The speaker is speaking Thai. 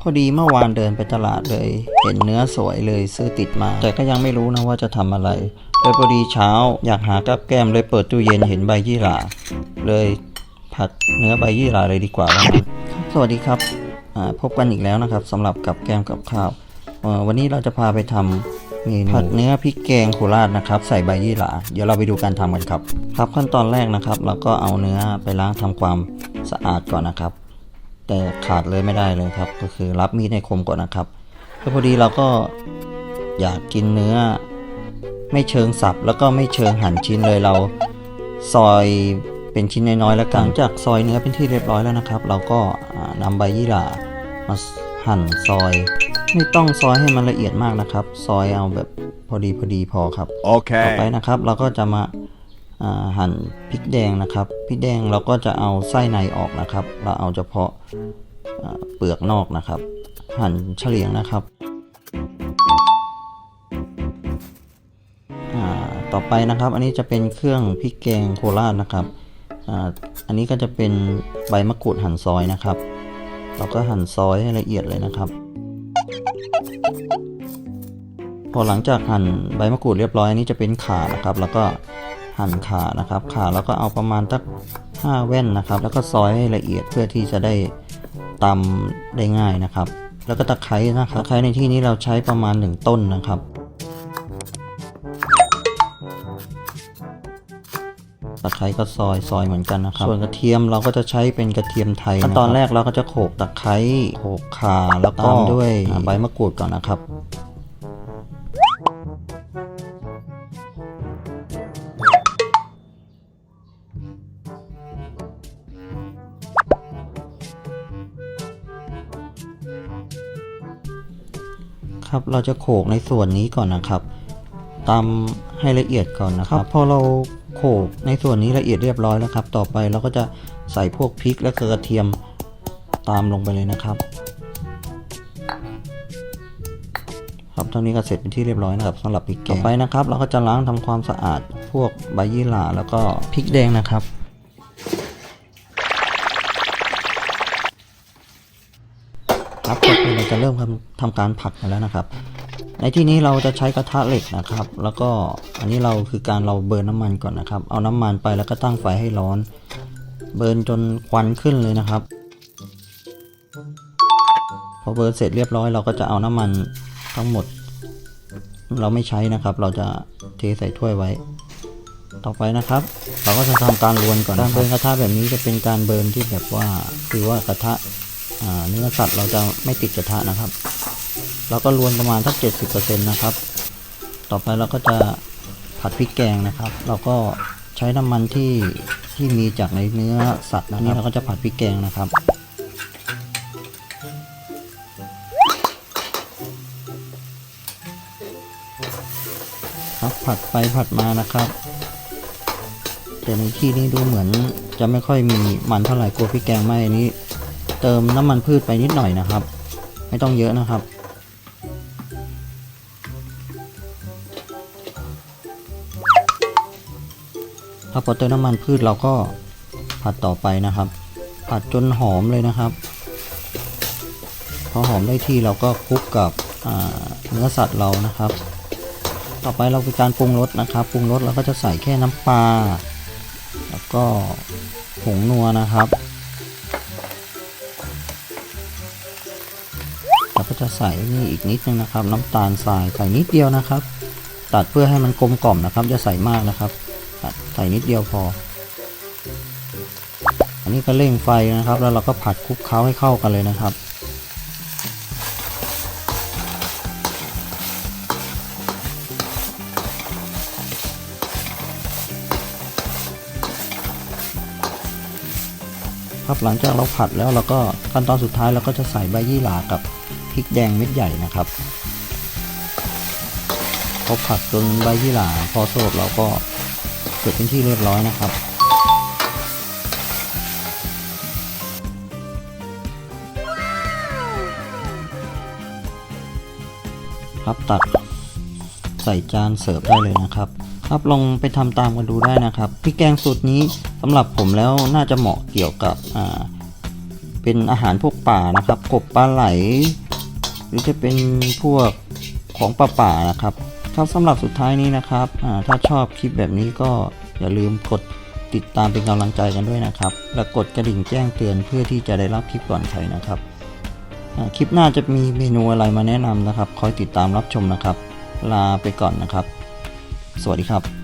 พอดีเมื่อวานเดินไปตลาดเลย เห็นเนื้อสวยเลยซื้อติดมา แต่ก็ยังไม่รู้นะว่าจะทำอะไรเลยพอดีเช้าอยากหากับแก้มเลยเปิดตู้เย็นเห็นใบยี่หร่าเลยผัดเนื้อใบยี่หร่าเลยดีกว่าว่างั้นสวัสดีครับพบกันอีกแล้วนะครับสำหรับกับแก้มกับข้าว วันนี้เราจะพาไปทำเมนูผัดเนื้อพริกแกงโคราชนะครับ ใส่ใบยี่หร่าเดี๋ยวเราไปดูการทำกันครับ ครับขั้นตอนแรกนะครับ เราก็เอาเนื้อไปล้างทำความ สะอาดก่อนนะครับ แต่ขาดเลยไม่ได้เลยครับ ก็คือรับมีดให้คมก่อนนะครับแล้วพอดีเราก็อยากกินเนื้อ ไม่เชิงสับแล้วก็ไม่เชิงหั่นชิ้นเลยเราซอยเป็นชิ้นน้อยๆแล้วกันหลังจากซอยเนื้อเป็นที่เรียบร้อยแล้วนะครับ เราก็อ่านำใบยี่หร่ามาหั่นซอย ไม่ต้องซอยให้มันละเอียดมากนะครับ ซอยเอาแบบพอดีพอดีพอครับต่อไป Okay. นะครับ เราก็จะมาอ่า หั่นพริกแดงนะครับพริกแดงเราก็จะเอาไส้ในออกนะครับ เราเอาเฉพาะเปลือกนอกนะครับ หั่นเฉลียงนะครับต่อไปนะครับ อันนี้จะเป็นเครื่องพริกแกงโคราชนะครับอ,อันนี้ก็จะเป็นใบมะกรูดหั่นซอยนะครับ เราก็หั่นซอยให้ละเอียดเลยนะครับ พอหลังจากหั่นใบมะกรูดเรียบร้อยอันนี้จะเป็นขานะครับ แล้วก็ หั่นขานะครับ ขาแล้วก็เอาประมาณสักห้าแว่นนะครับ แล้วก็ซอยให้ละเอียดเพื่อที่จะได้ตำได้ง่ายนะครับ แล้วก็ตะไคร้นะครับตะไคร้ในที่นี้เราใช้ประมาณหนึ่งต้นนะครับตะไคร้ก็ซอยซอยเหมือนกันนะครับ ส่วนกระเทียมเราก็จะใช้เป็นกระเทียมไทยขั้นตอนแรกเราก็จะโขลกตะไคร้โขลกข่าแล้วก็ตามด้วยใบมะกรูดก่อนนะครับ ครับ เราจะโขลกในส่วนนี้ก่อนนะครับตำให้ละเอียดก่อนนะครับ พอเราโขลกในส่วนนี้ละเอียดเรียบร้อยแล้วครับ ต่อไปเราก็จะใส่พวกพริกและกระเทียมตามลงไปเลยนะครับ ครับเท่านี้ก็เสร็จเป็นที่เรียบร้อยนะครับสำหรับพริกแกงต่อไปนะครับ เราก็จะล้างทำความสะอาดพวกใบยี่หร่าแล้วก็พริกแดงนะครับ ครับต่อไปเราจะเริ่มทำทำการผัดกันแล้วนะครับ ในที่นี้เราจะใช้กระทะเหล็กนะครับ แล้วก็อันนี้เราคือการเราเบิร์นน้ำมันก่อนนะครับ เอาน้ำมันไปแล้วก็ตั้งไฟให้ร้อน เบิร์นจนควันขึ้นเลยนะครับ พอเบิร์นเสร็จเรียบร้อย เราก็จะเอาน้ำมันทั้งหมด เราไม่ใช้นะครับ เราจะเทใส่ถ้วยไว้ต่อไปนะครับ เราก็จะทำการรวนก่อนการเบิร์นกระทะแบบนี้จะเป็นการเบิร์นที่แบบว่าคือว่ากระทะ เนื้อสัตว์เราจะไม่ติดกระทะนะครับ เราก็รวนประมาณสักเจ็ดสิบเปอร์เซ็นต์นะครับ ต่อไปเราก็จะผัดพริกแกงนะครับ เราก็ใช้น้ำมันที่ที่มีจากในเนื้อสัตว์นะนี่เราก็จะผัดพริกแกงนะครับครับผัดไปผัดมานะครับ แต่ในที่นี้ดูเหมือนจะไม่ค่อยมีมันเท่าไหร่กลัวพริกแกงไหมอันนี้ เติมน้ำมันพืชไปนิดหน่อยนะครับ ไม่ต้องเยอะนะครับ ถ้าพอเติมน้ำมันพืชเราก็ผัดต่อไปนะครับ ผัดจนหอมเลยนะครับ พอหอมได้ที่เราก็คลุกกับเนื้อสัตว์เรานะครับ ต่อไปเราคือการปรุงรสนะครับปรุงรสเราก็จะใส่แค่น้ำปลาแล้วก็ผงนัวนะครับ เราก็จะใส่นี่อีกนิดนึงนะครับ น้ำตาลทรายใส่นิดเดียวนะครับ ตัดเพื่อให้มันกลมกล่อมนะครับอย่าใส่มากนะครับตัดใส่นิดเดียวพอ อันนี้ก็เร่งไฟนะครับ แล้วเราก็ผัดคลุกเคล้าให้เข้ากันเลยนะครับครับหลังจากเราผัดแล้วเราก็ขั้นตอนสุดท้ายเราก็จะใส่ใบยี่หร่ากับ พริกแดงเม็ดใหญ่นะครับพอผัดจนใบยี่หร่าพอสดเราก็เสร็จเป็นที่เรียบร้อยนะครับ ครับตักใส่จานเสิร์ฟได้เลยนะครับ ครับลองไปทำตามกันดูได้นะครับพริกแกงสูตรนี้สำหรับผมแล้วน่าจะเหมาะเกี่ยวกับเป็นอาหารพวกป่านะครับกบปลาไหล รือจะเป็นพวกของป่าป่าๆนะครับครับสำหรับสุดท้ายนี้นะครับถ้าชอบคลิปแบบนี้ก็อย่าลืมกดติดตามเป็นกำลังใจกันด้วยนะครับ และกดกระดิ่งแจ้งเตือนเพื่อที่จะได้รับคลิปก่อนใครนะครับคลิปหน้าจะมีเมนูอะไรมาแนะนำนะครับ คอยติดตามรับชมนะครับ ลาไปก่อนนะครับ สวัสดีครับ